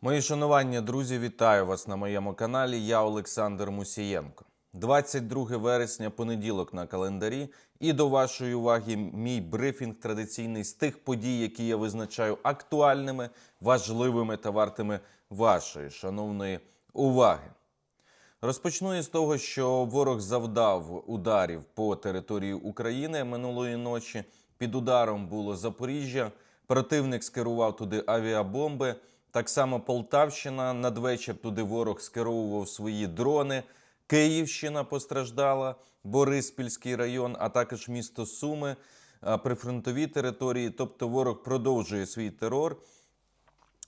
Мої шанування, друзі, вітаю вас на моєму каналі. Я Олександр Мусієнко. 22 вересня, понеділок на календарі. І до вашої уваги мій брифінг традиційний з тих подій, які я визначаю актуальними, важливими та вартими вашої шановної уваги. Розпочну із того, що ворог завдав ударів по території України минулої ночі. Під ударом було Запоріжжя. Противник скерував туди авіабомби. Так само Полтавщина надвечір туди ворог скеровував свої дрони. Київщина постраждала, Бориспільський район, а також місто Суми, прифронтові території. Тобто ворог продовжує свій терор.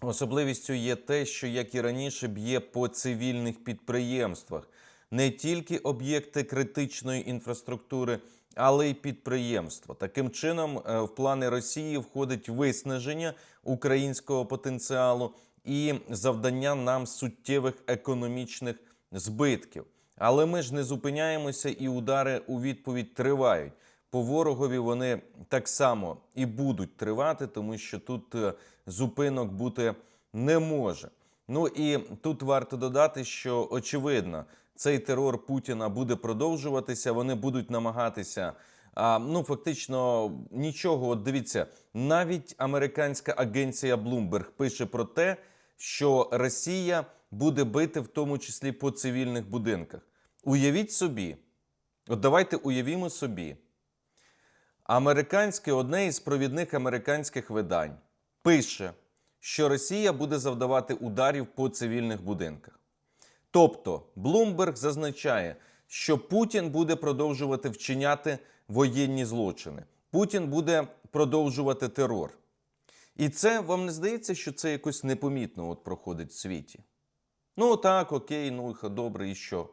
Особливістю є те, що як і раніше б'є по цивільних підприємствах, не тільки об'єкти критичної інфраструктури, але й підприємства. Таким чином, е, в плани Росії входить виснаження українського потенціалу і завдання нам суттєвих економічних збитків. Але ми ж не зупиняємося, і удари у відповідь тривають. По ворогові вони так само і будуть тривати, тому що тут е, зупинок бути не може. Ну і тут варто додати, що очевидно, цей терор Путіна буде продовжуватися. Вони будуть намагатися. А, ну, фактично, нічого. От дивіться, навіть американська агенція Bloomberg пише про те, що Росія буде бити в тому числі по цивільних будинках. Уявіть собі, от давайте уявімо собі, американське одне із провідних американських видань пише, що Росія буде завдавати ударів по цивільних будинках. Тобто, Блумберг зазначає, що Путін буде продовжувати вчиняти воєнні злочини. Путін буде продовжувати терор. І це вам не здається, що це якось непомітно от проходить в світі? Ну так, окей, ну добре, і що?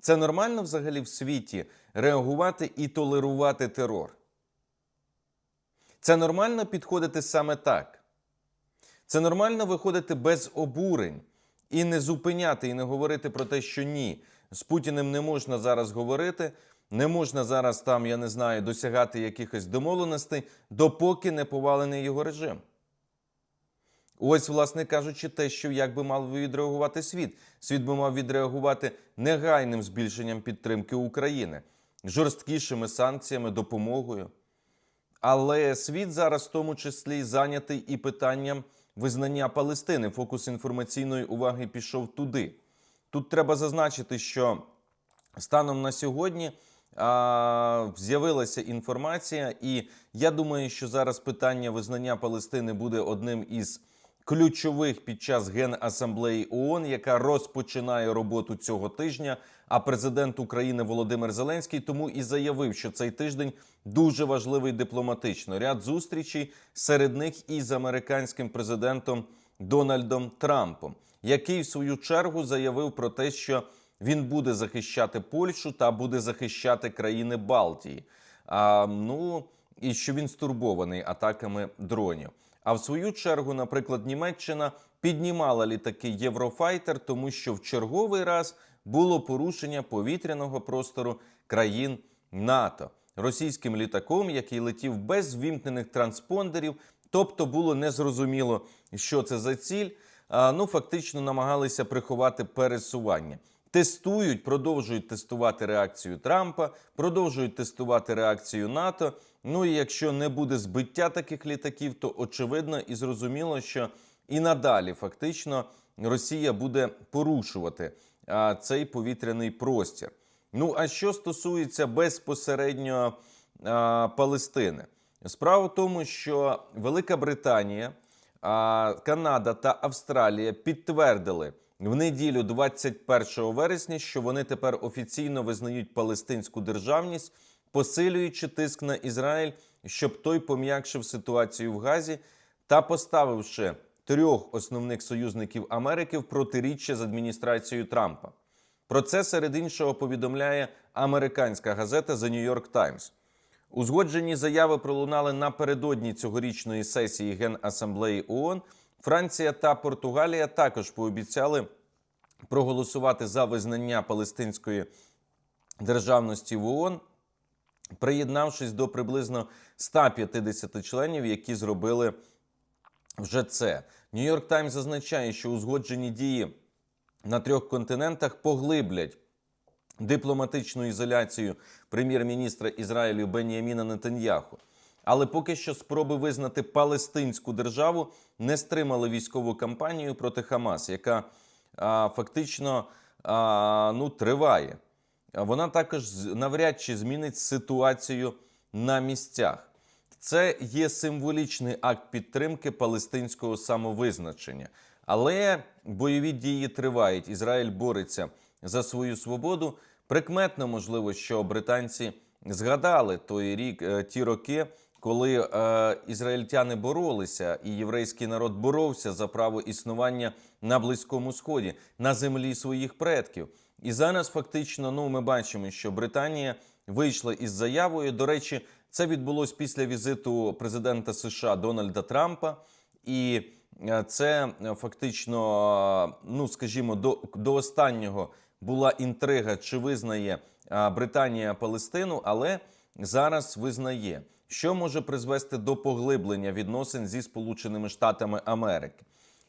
Це нормально взагалі в світі реагувати і толерувати терор. Це нормально підходити саме так. Це нормально виходити без обурень і не зупиняти, і не говорити про те, що ні, з Путіним не можна зараз говорити, не можна зараз там, я не знаю, досягати якихось домовленостей, допоки не повалений його режим. Ось, власне кажучи, те, що як би мав відреагувати світ. Світ би мав відреагувати негайним збільшенням підтримки України, жорсткішими санкціями, допомогою. Але світ зараз в тому числі зайнятий і питанням визнання Палестини. Фокус інформаційної уваги пішов туди. Тут треба зазначити, що станом на сьогодні з'явилася інформація, і я думаю, що зараз питання визнання Палестини буде одним із ключових під час Генасамблеї ООН, яка розпочинає роботу цього тижня. А президент України Володимир Зеленський тому і заявив, що цей тиждень дуже важливий дипломатично. Ряд зустрічей серед них і з американським президентом Дональдом Трампом, який в свою чергу заявив про те, що він буде захищати Польщу та буде захищати країни Балтії. А, ну і що він стурбований атаками дронів. А в свою чергу, наприклад, Німеччина піднімала літаки Єврофайтер, тому що в черговий раз було порушення повітряного простору країн НАТО російським літаком, який летів без ввімкнених транспондерів. Тобто було незрозуміло, що це за ціль. Ну фактично намагалися приховати пересування. Тестують, продовжують тестувати реакцію Трампа, продовжують тестувати реакцію НАТО. Ну і якщо не буде збиття таких літаків, то очевидно і зрозуміло, що і надалі фактично Росія буде порушувати а, цей повітряний простір. Ну а що стосується безпосередньо а, Палестини, справа в тому, що Велика Британія, а, Канада та Австралія підтвердили в неділю, 21 вересня, що вони тепер офіційно визнають палестинську державність, посилюючи тиск на Ізраїль, щоб той пом'якшив ситуацію в Газі та поставивши трьох основних союзників Америки в протиріччя з адміністрацією Трампа. Про це серед іншого повідомляє американська газета The New York Times. Узгоджені заяви пролунали напередодні цьогорічної сесії Генасамблеї ООН. Франція та Португалія також пообіцяли проголосувати за визнання палестинської державності в ООН, приєднавшись до приблизно 150 членів, які зробили вже це. Нью-Йорк Таймс зазначає, що узгоджені дії на трьох континентах поглиблять дипломатичну ізоляцію прем'єр-міністра Ізраїлю Беніаміна Нетаньяху. Але поки що спроби визнати Палестинську державу не стримали військову кампанію проти Хамас, яка а, фактично а, ну, триває. Вона також навряд чи змінить ситуацію на місцях. Це є символічний акт підтримки палестинського самовизначення. Але бойові дії тривають. Ізраїль бореться за свою свободу. Прикметно, можливо, що британці згадали той рік, е, ті роки, коли е, ізраїльтяни боролися, і єврейський народ боровся за право існування на Близькому Сході, на землі своїх предків. І зараз фактично, ну ми бачимо, що Британія вийшла із заявою. До речі, це відбулось після візиту президента США Дональда Трампа, і е, це е, фактично, е, ну скажімо, до, до останнього була інтрига, чи визнає Британія Палестину, але зараз визнає, що може призвести до поглиблення відносин зі Сполученими Штатами Америки.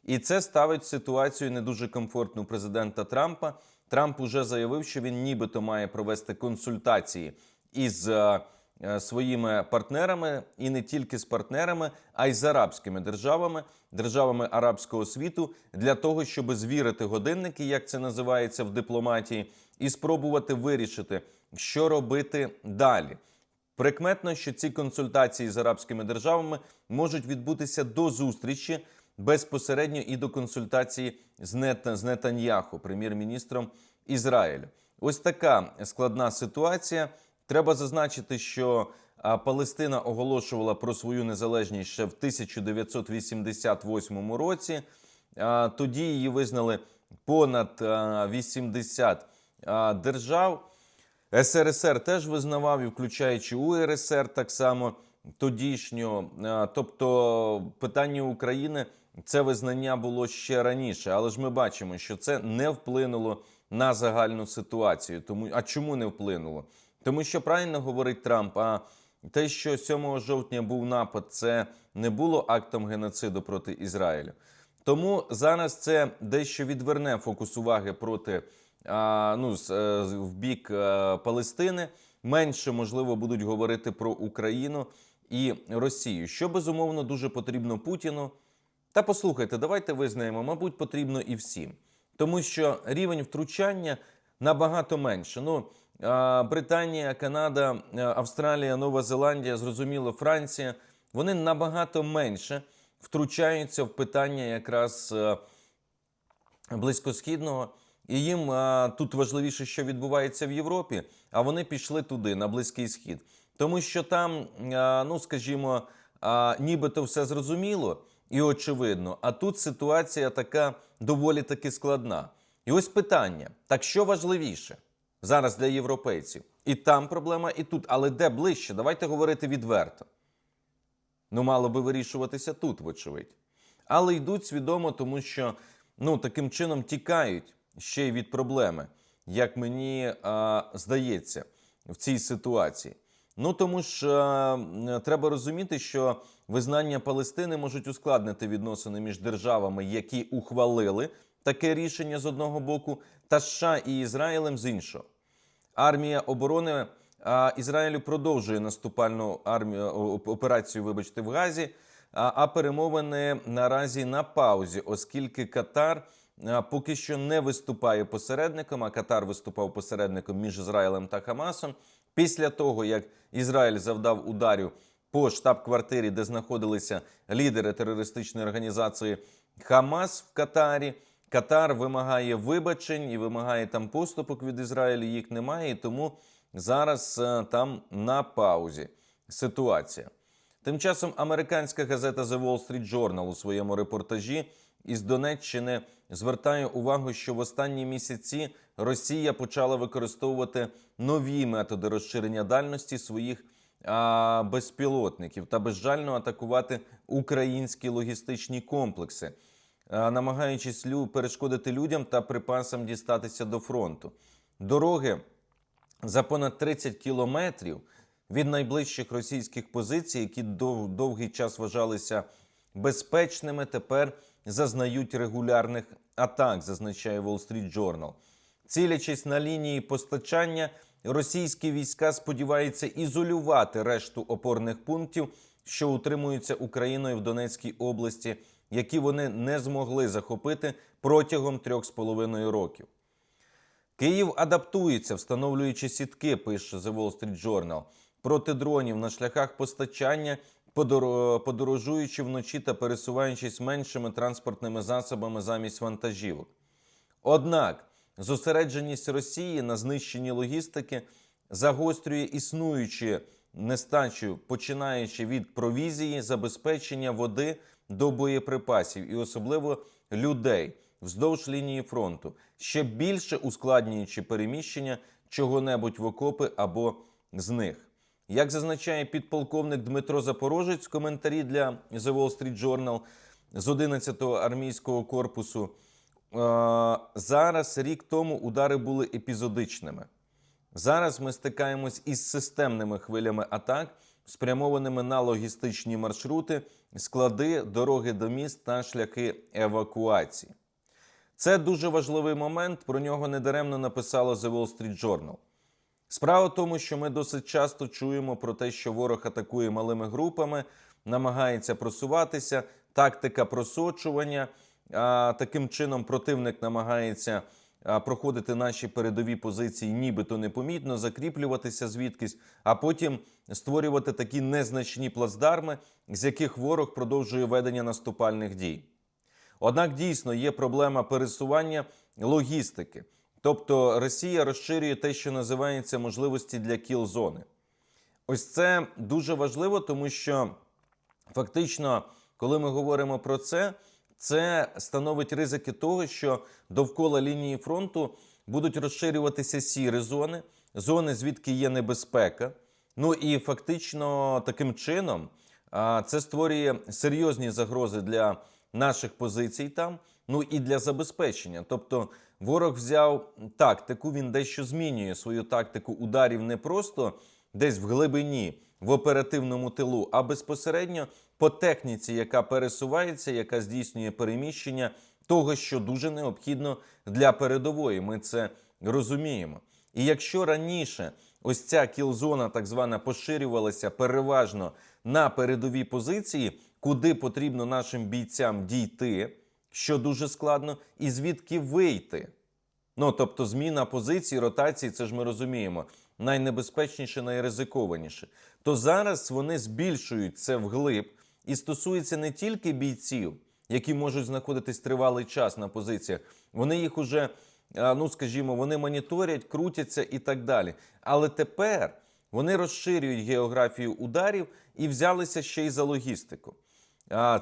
І це ставить ситуацію не дуже комфортну президента Трампа. Трамп уже заявив, що він нібито має провести консультації із е, е, своїми партнерами, і не тільки з партнерами, а й з арабськими державами, державами арабського світу, для того, щоб звірити годинники, як це називається в дипломатії, і спробувати вирішити, що робити далі. Прикметно, що ці консультації з арабськими державами можуть відбутися до зустрічі безпосередньо і до консультації з, Нет... з Нетаньяху, прем'єр-міністром Ізраїлю. Ось така складна ситуація. Треба зазначити, що Палестина оголошувала про свою незалежність ще в 1988 році. Тоді її визнали понад а, 80 держав. СРСР теж визнавав, і включаючи УРСР так само тодішнього. Тобто питання України це визнання було ще раніше, але ж ми бачимо, що це не вплинуло на загальну ситуацію. Тому а чому не вплинуло? Тому що правильно говорить Трамп. А те, що 7 жовтня був напад, це не було актом геноциду проти Ізраїлю. Тому зараз це дещо відверне фокус уваги проти ну, е, в бік е, Палестини. Менше можливо будуть говорити про Україну і Росію, що безумовно дуже потрібно Путіну. Та послухайте, давайте визнаємо, мабуть, потрібно і всім, тому що рівень втручання набагато менше. Ну, Британія, Канада, Австралія, Нова Зеландія, зрозуміло, Франція. Вони набагато менше втручаються в питання якраз е, близькосхідного. І їм а, тут важливіше, що відбувається в Європі, а вони пішли туди, на Близький Схід. Тому що там, а, ну скажімо, а, нібито все зрозуміло і очевидно, а тут ситуація така доволі таки складна. І ось питання: так що важливіше зараз для європейців? І там проблема, і тут. Але де ближче? Давайте говорити відверто. Ну, мало би вирішуватися тут, вочевидь. Але йдуть свідомо, тому що ну, таким чином тікають ще й від проблеми, як мені а, здається, в цій ситуації. Ну тому ж а, треба розуміти, що визнання Палестини можуть ускладнити відносини між державами, які ухвалили таке рішення з одного боку, та США і Ізраїлем з іншого. Армія оборони а, Ізраїлю продовжує наступальну армію операцію, вибачте, в Газі. А, перемовини наразі на паузі, оскільки Катар поки що не виступає посередником. А Катар виступав посередником між Ізраїлем та Хамасом. Після того, як Ізраїль завдав ударів по штаб-квартирі, де знаходилися лідери терористичної організації Хамас в Катарі. Катар вимагає вибачень і вимагає там поступок від Ізраїлю. Їх немає, і тому зараз е, там на паузі ситуація. Тим часом американська газета The Wall Street Journal у своєму репортажі із Донеччини звертає увагу, що в останні місяці Росія почала використовувати нові методи розширення дальності своїх а, безпілотників та безжально атакувати українські логістичні комплекси, а, намагаючись перешкодити людям та припасам дістатися до фронту. Дороги за понад 30 кілометрів від найближчих російських позицій, які дов- довгий час вважалися безпечними тепер зазнають регулярних атак, зазначає Wall Street Journal. Цілячись на лінії постачання, російські війська сподіваються ізолювати решту опорних пунктів, що утримуються Україною в Донецькій області, які вони не змогли захопити протягом трьох з половиною років. Київ адаптується, встановлюючи сітки, пише The Wall Street Journal, проти дронів на шляхах постачання, подорожуючи вночі та пересуваючись меншими транспортними засобами замість вантажівок. Однак зосередженість Росії на знищенні логістики загострює існуючі нестачу, починаючи від провізії, забезпечення води до боєприпасів і особливо людей вздовж лінії фронту, ще більше ускладнюючи переміщення чого-небудь в окопи або з них. Як зазначає підполковник Дмитро Запорожець в коментарі для The Wall Street Journal з 11-го армійського корпусу, е, зараз рік тому удари були епізодичними. Зараз ми стикаємось із системними хвилями атак, спрямованими на логістичні маршрути, склади, дороги до міст та шляхи евакуації. Це дуже важливий момент. Про нього недаремно написало The Wall Street Journal. Справа в тому, що ми досить часто чуємо про те, що ворог атакує малими групами, намагається просуватися, тактика просочування. А, таким чином противник намагається проходити наші передові позиції, нібито непомітно, закріплюватися звідкись, а потім створювати такі незначні плацдарми, з яких ворог продовжує ведення наступальних дій. Однак дійсно є проблема пересування логістики. Тобто Росія розширює те, що називається можливості для кіл-зони. Ось це дуже важливо, тому що фактично, коли ми говоримо про це, це становить ризики того, що довкола лінії фронту будуть розширюватися сірі зони, зони, звідки є небезпека. Ну і фактично таким чином це створює серйозні загрози для наших позицій там, ну і для забезпечення. Тобто ворог взяв тактику, він дещо змінює свою тактику ударів не просто десь в глибині, в оперативному тилу, а безпосередньо по техніці, яка пересувається, яка здійснює переміщення того, що дуже необхідно для передової. Ми це розуміємо. І якщо раніше ось ця кілзона, так звана, поширювалася переважно на передові позиції, куди потрібно нашим бійцям дійти, що дуже складно, і звідки вийти. Ну, тобто, зміна позиції, ротації, це ж ми розуміємо, найнебезпечніше, найризикованіше. То зараз вони збільшують це вглиб і стосується не тільки бійців, які можуть знаходитись тривалий час на позиціях, вони їх уже, ну скажімо, вони моніторять, крутяться і так далі. Але тепер вони розширюють географію ударів і взялися ще й за логістику.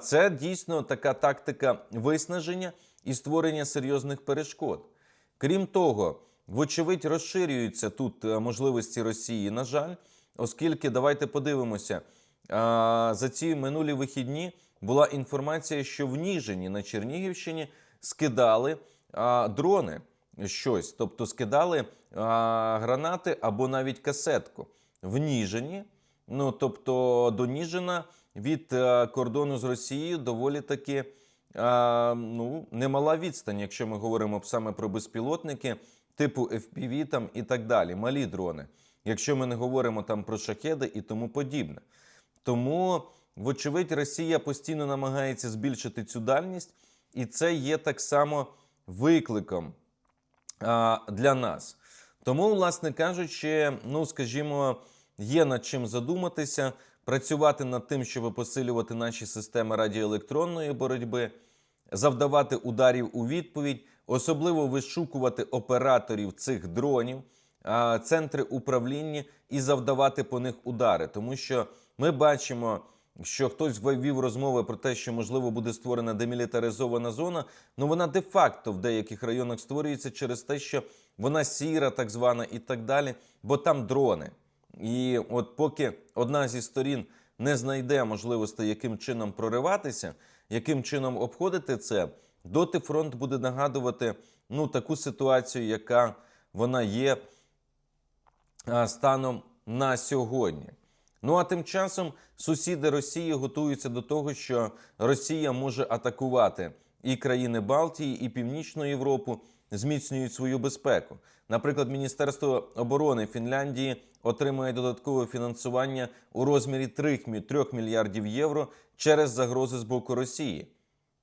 Це дійсно така тактика виснаження і створення серйозних перешкод. Крім того, вочевидь, розширюються тут е, можливості Росії, на жаль, оскільки давайте подивимося. За ці минулі вихідні була інформація, що в Ніжині на Чернігівщині скидали дрони щось, тобто скидали гранати або навіть касетку в Ніжині. Ну тобто до Ніжина від е, кордону з Росією доволі таки е, ну, немала відстань, якщо ми говоримо саме про безпілотники типу FPV там і так далі, малі дрони. Якщо ми не говоримо там про шахеди і тому подібне. Тому, вочевидь, Росія постійно намагається збільшити цю дальність, і це є так само викликом а, для нас. Тому, власне кажучи, ну скажімо, є над чим задуматися, працювати над тим, щоб посилювати наші системи радіоелектронної боротьби, завдавати ударів у відповідь, особливо вишукувати операторів цих дронів, центри управління і завдавати по них удари, тому що ми бачимо. Що хтось вів розмови про те, що можливо буде створена демілітаризована зона, ну вона де-факто в деяких районах створюється через те, що вона сіра, так звана, і так далі, бо там дрони. І от поки одна зі сторін не знайде можливості, яким чином прориватися, яким чином обходити це, доти фронт буде нагадувати ну, таку ситуацію, яка вона є станом на сьогодні. Ну а тим часом сусіди Росії готуються до того, що Росія може атакувати і країни Балтії, і Північну Європу, зміцнюють свою безпеку. Наприклад, Міністерство оборони Фінляндії отримує додаткове фінансування у розмірі 3 мільярдів євро через загрози з боку Росії.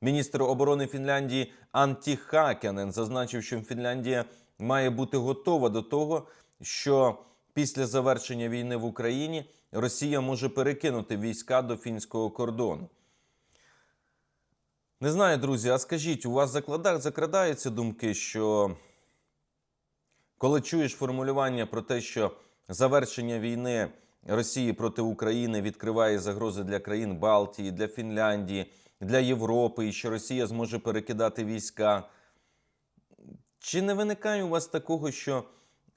Міністр оборони Фінляндії Анті Хакянен зазначив, що Фінляндія має бути готова до того, що після завершення війни в Україні Росія може перекинути війська до фінського кордону. Не знаю, друзі, а скажіть, у вас заклада- закрадаються думки, що коли чуєш формулювання про те, що завершення війни Росії проти України відкриває загрози для країн Балтії, для Фінляндії, для Європи, і що Росія зможе перекидати війська. Чи не виникає у вас такого, що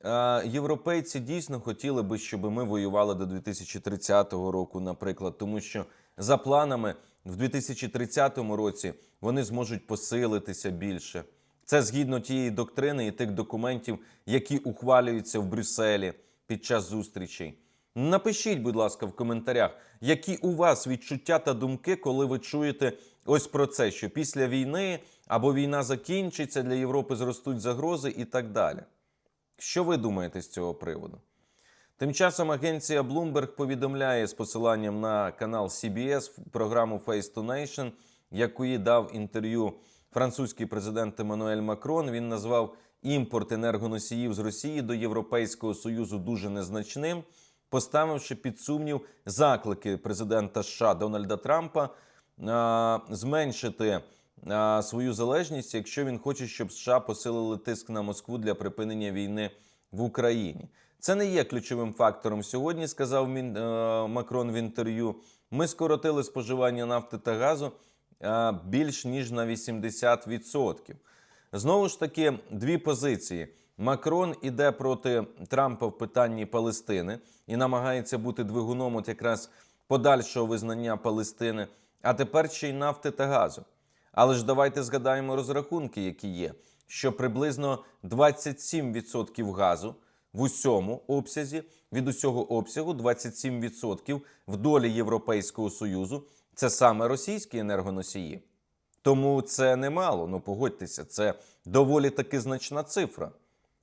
е, європейці дійсно хотіли би, щоб ми воювали до 2030 року, наприклад, тому що за планами в 2030 році вони зможуть посилитися більше. Це згідно тієї доктрини і тих документів, які ухвалюються в Брюсселі під час зустрічей. Напишіть, будь ласка, в коментарях, які у вас відчуття та думки, коли ви чуєте ось про це, що після війни або війна закінчиться, для Європи зростуть загрози і так далі. Що ви думаєте з цього приводу? Тим часом агенція Bloomberg повідомляє з посиланням на канал CBS програму Face to Nation, якої дав інтерв'ю французький президент Еммануель Макрон. Він назвав імпорт енергоносіїв з Росії до Європейського Союзу дуже незначним, поставивши під сумнів заклики президента США Дональда Трампа а, зменшити а, свою залежність, якщо він хоче, щоб США посилили тиск на Москву для припинення війни в Україні. Це не є ключовим фактором сьогодні, сказав е, Макрон в інтерв'ю. Ми скоротили споживання нафти та газу е, більш ніж на 80%. Знову ж таки, дві позиції. Макрон іде проти Трампа в питанні Палестини і намагається бути двигуном от якраз подальшого визнання Палестини, а тепер ще й нафти та газу. Але ж давайте згадаємо розрахунки, які є, що приблизно 27% газу в усьому обсязі, від усього обсягу 27% в долі Європейського Союзу це саме російські енергоносії. Тому це немало, ну погодьтеся, це доволі таки значна цифра.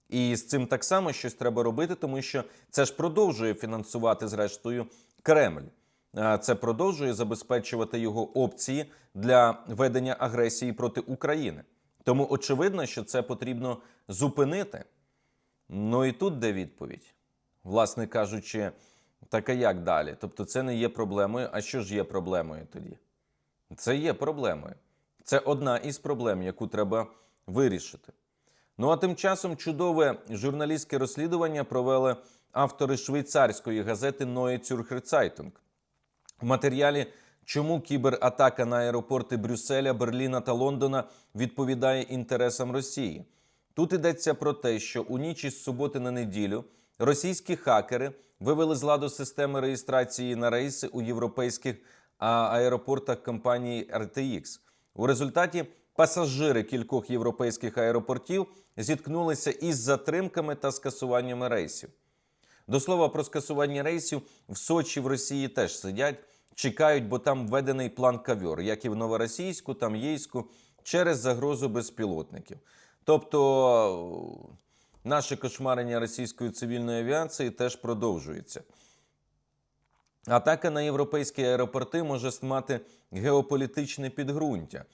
І з цим так само щось треба робити, тому що це ж продовжує фінансувати, зрештою, Кремль. Це продовжує забезпечувати його опції для ведення агресії проти України. Тому очевидно, що це потрібно зупинити. Ну і тут де відповідь. Власне кажучи, так а як далі? Тобто, це не є проблемою. А що ж є проблемою тоді? Це є проблемою. Це одна із проблем, яку треба вирішити. Ну а тим часом чудове журналістське розслідування провели автори швейцарської газети Neue Zürcher Zeitung. В матеріалі Чому кібератака на аеропорти Брюсселя, Берліна та Лондона відповідає інтересам Росії? Тут йдеться про те, що у ніч із суботи на неділю російські хакери вивели з ладу системи реєстрації на рейси у європейських аеропортах компанії RTX. У результаті пасажири кількох європейських аеропортів зіткнулися із затримками та скасуваннями рейсів. До слова про скасування рейсів в Сочі в Росії теж сидять, чекають, бо там введений план кавьор, як і в Новоросійську, там Єйську, через загрозу безпілотників. Тобто наше кошмарення російської цивільної авіації теж продовжується. Атака на європейські аеропорти може мати геополітичне підґрунтя.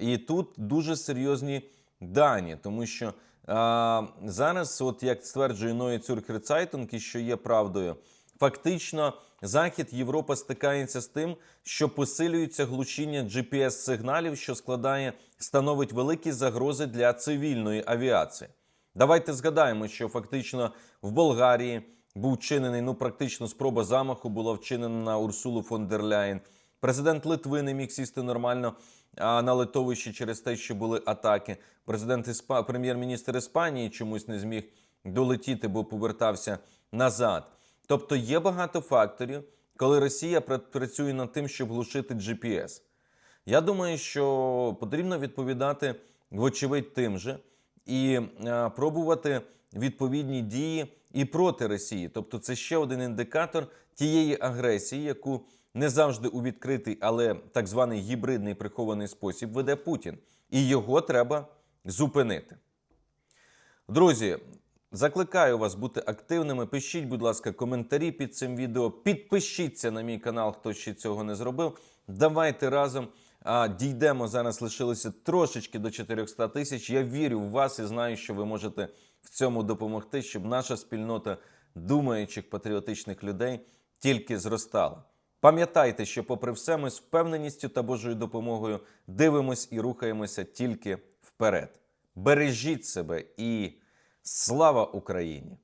І тут дуже серйозні дані, тому що а, зараз, от як стверджує Neue Zürcher Zeitung, і що є правдою, фактично Захід Європа стикається з тим, що посилюється глушіння GPS-сигналів, що складає становить великі загрози для цивільної авіації. Давайте згадаємо, що фактично в Болгарії був вчинений ну практично спроба замаху була вчинена на Урсулу фон дер Ляєн. Президент Литви не міг сісти нормально а, на литовищі через те, що були атаки. Президент Іспа... прем'єр-міністр Іспанії чомусь не зміг долетіти, бо повертався назад. Тобто є багато факторів, коли Росія працює над тим, щоб глушити GPS. Я думаю, що потрібно відповідати вочевидь тим же і е, пробувати відповідні дії і проти Росії. Тобто, це ще один індикатор тієї агресії, яку не завжди у відкритий, але так званий гібридний прихований спосіб веде Путін. І його треба зупинити. Друзі, закликаю вас бути активними. Пишіть, будь ласка, коментарі під цим відео. Підпишіться на мій канал, хто ще цього не зробив. Давайте разом а, дійдемо. Зараз лишилося трошечки до 400 тисяч. Я вірю в вас і знаю, що ви можете в цьому допомогти, щоб наша спільнота думаючих патріотичних людей тільки зростала. Пам'ятайте, що, попри все, ми з впевненістю та Божою допомогою дивимось і рухаємося тільки вперед. Бережіть себе і слава Україні!